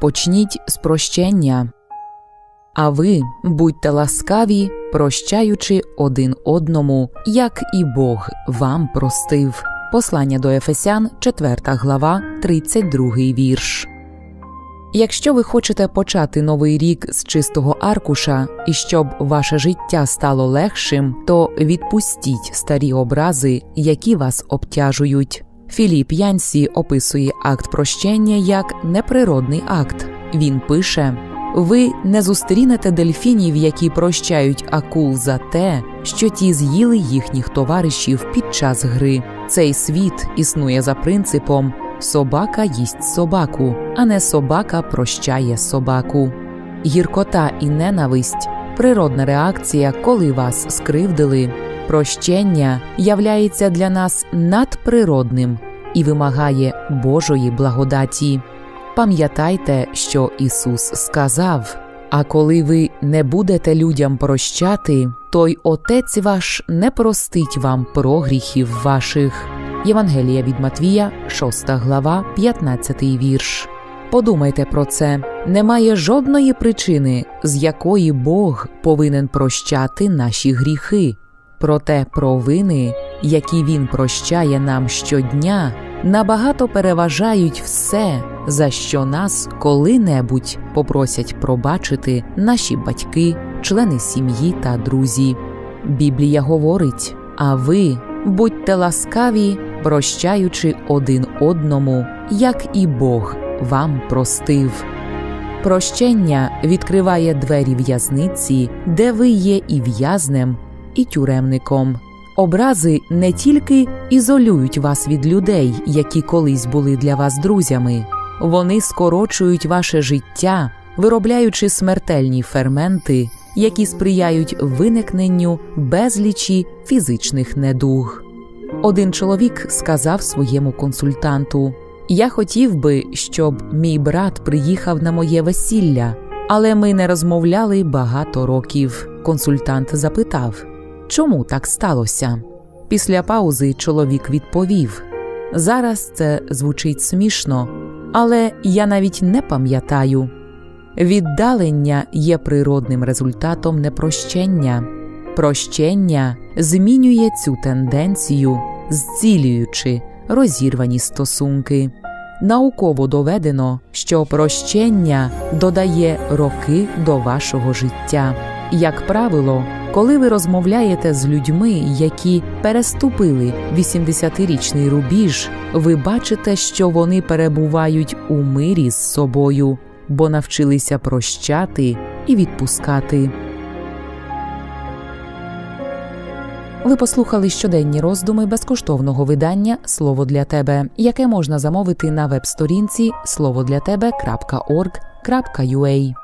почніть з прощення. А ви будьте ласкаві, прощаючи один одному, як і Бог вам простив. Послання до Ефесян, 4 глава, 32 вірш. Якщо ви хочете почати новий рік з чистого аркуша і щоб ваше життя стало легшим, то відпустіть старі образи, які вас обтяжують. Філіп Янсі описує акт прощення як неприродний акт. Він пише: ви не зустрінете дельфінів, які прощають акул за те, що ті з'їли їхніх товаришів під час гри. Цей світ існує за принципом собака їсть собаку, а не собака прощає собаку. Гіркота і ненависть природна реакція, коли вас скривдили. Прощення являється для нас надприродним і вимагає Божої благодаті. Пам'ятайте, що Ісус сказав: а коли ви не будете людям прощати, то й Отець ваш не простить вам прогріхів ваших. Євангелія від Матвія, 6 глава, 15 вірш. Подумайте про це. Немає жодної причини, з якої Бог повинен прощати наші гріхи. Проте провини, які Він прощає нам щодня, набагато переважають все, за що нас коли-небудь попросять пробачити наші батьки, члени сім'ї та друзі. Біблія говорить: а ви будьте ласкаві, прощаючи один одному, як і Бог вам простив. Прощення відкриває двері в'язниці, де ви є і в'язнем, і тюремником. Образи не тільки ізолюють вас від людей, які колись були для вас друзями, вони скорочують ваше життя, виробляючи смертельні ферменти, які сприяють виникненню безлічі фізичних недуг. Один чоловік сказав своєму консультанту: Я хотів би, щоб мій брат приїхав на моє весілля, але ми не розмовляли багато років. Консультант запитав, чому так сталося? Після паузи чоловік відповів: Зараз це звучить смішно, але я навіть не пам'ятаю. Віддалення є природним результатом непрощення. Прощення змінює цю тенденцію, зцілюючи розірвані стосунки. Науково доведено, що прощення додає роки до вашого життя. Як правило, коли ви розмовляєте з людьми, які переступили 80-річний рубіж, ви бачите, що вони перебувають у мирі з собою, бо навчилися прощати і відпускати. Ви послухали щоденні роздуми безкоштовного видання Слово для тебе, яке можна замовити на веб-сторінці словодлятебе.org.ua